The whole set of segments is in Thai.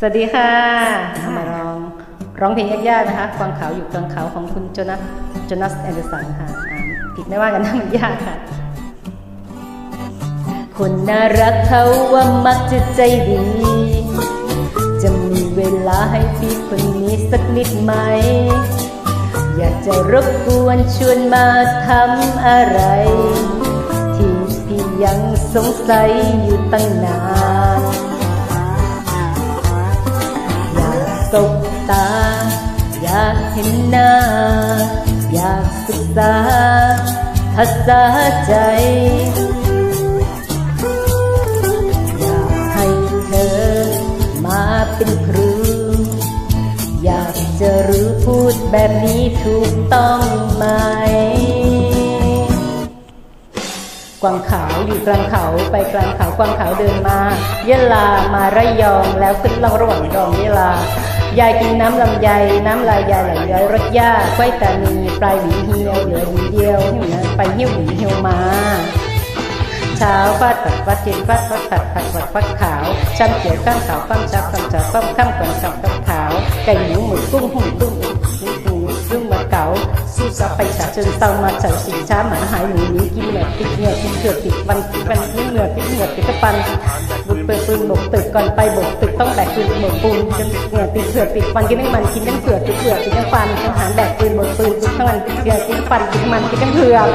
สวัสดีค่ะมาร้องร้องเพลงยากๆนะคะกวางขาวอยู่กลางเขาของคุณโจนัสโจนัสแอนเดอร์สันค่ะผิดไม่ว่ากันนะมันยากค่ะ คนน่ารักเขาว่ามักจะใจดี จะมีเวลาให้พี่คนนี้สักนิดไหม อยากจะรบกวนชวนมาทำอะไร ที่พี่ยังสงสัยอยู่ตั้งนาน บตา อยากเห็นหน้า อยากศึกษาภาษาใจ อยากให้เธอมาเป็นครู อยากจะรู้พูดแบบนี้ถูกต้องไหม กวางขาวอยู่กลางเขาไปกลางเขากวางขาวเดินมา เยลามาระยองแล้วขึ้นล่องระหว่างดองเยลายายกินน้ำลำไยน้ำลายยายไหลย้อยรสยาไว้ตานีปลายหวีเหี่ยวเหลือหวีเดียวหิ้วนะไปหิ้วหวีเหี่ยวมาเช้าฟาดปัดฟัดเย็นฟาดฟัดผัดผัดฟัดฟัดขาวช้ำเขียวข้ามขาวข้ามชักข้ามจับข้ามข้ามขวัญขับกับขาวไก่หมูหมึกกุ้งหุ่นตุ้งตุ้งตุ้งตุ้งม เก๋าสู้ซับไปฉาจนเตามาฉาสีช้าหมาหายหมูหนีกินเหนือติดเหนือกินเกือบติดวันติดวันติดเหนือติดเหนือติดตะปันบุกเปิดปืนบกตึกก่อนไปบกตึกต้องแบกปืนบกปูนจนเหนือติดเผือกติดฟันกินทั้งมันกินทั้งเผือกติดเผือกติดทั้งฟันทหารแบกปืนบกปืนติดทั้งมันติดเผือกติดฟันติดมันติดทั้งเผือก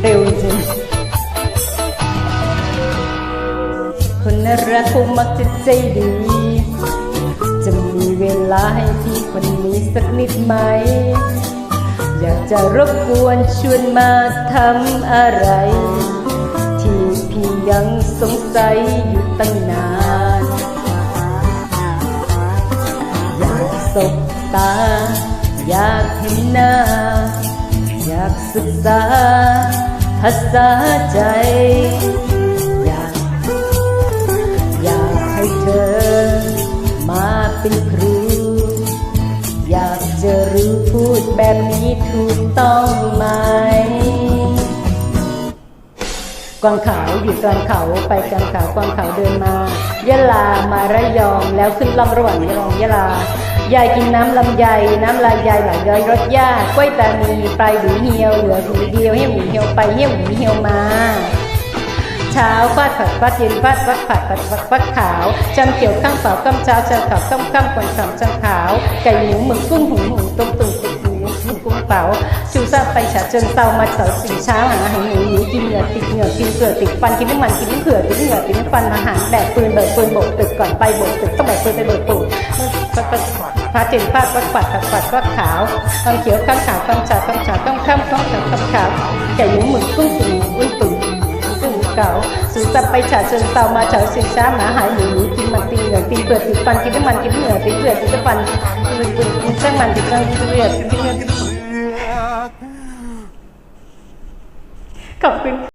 เร็วจริง รักคงมักจะใจดี จะมีเวลาให้พี่คนนี้สักนิดไหม อยากจะรบกวนชวนมาทำอะไร ที่พี่ยังสงสัยอยู่ตั้งนาน อยากสบตา อยากเห็นหน้า อยากศึกษาภาษาใจ จะรู้พูดแบบนี้ถูกต้องไหม กวางขาวอยู่กลางเขาไปกลางเขากวางขาวเดินมายะลามาระยองแล้วขึ้นล่องระหว่างยะลองยะลายายกินน้ำลำไยน้ำลายยายไหลย้อยรสยากล้วยตานีปลายหวีเหี่ยวเหลือหวีเดียวเหี้ยวหวีเหี่ยวไปเหี้ยวหวีเหี่ยวมา เช้าฟาดผัดฟาดเย็นฟาดฟัดผัดผัดฟัดฟัดขาวจำเขียวข้างขาวข้ามเช้าเช้าขาวข้ามข้ามก่อนขาวจำขาว ไก่หมูหมึกกุ้งหุงหุงตุ้มตุ๋นตุ๋นตุ๋นตุ๋นกุ้งเป๋าชูซาไปฉาจนเตามาเสาสีเช้าหาหางหมูหมูกินเหงื่อติดเหงื่อกินเกลือติดฟันกินน้ำมันกินน้ำเกลือติดเหงื่อติดน้ำฟันอาหารแบกปืนเบิกปืนโบกตึกก่อนไปโบกตึกต้องแบกปืนไปเบิกปูนพาเจนฟาดฟัดปัดปัดปัดฟัดขาวข้างเขียวข้างขาวข้างชาข้างชาข้างข้ามข้างขาวข้างขาวไก่หมูหมึกกุ้งฟึ่ง เก่าสูสับไปฉาเชิงเตามาเฉาสิงช้าหมาหายหมูหมูกินมันตีเหงื่อตีเปลือกติดฟันกินน้ำมันกินเหงื่อตีเปลือกติดฟันกินกินกินช่างมันติดฟันกินเปลือกกินเลือกขอบคุณ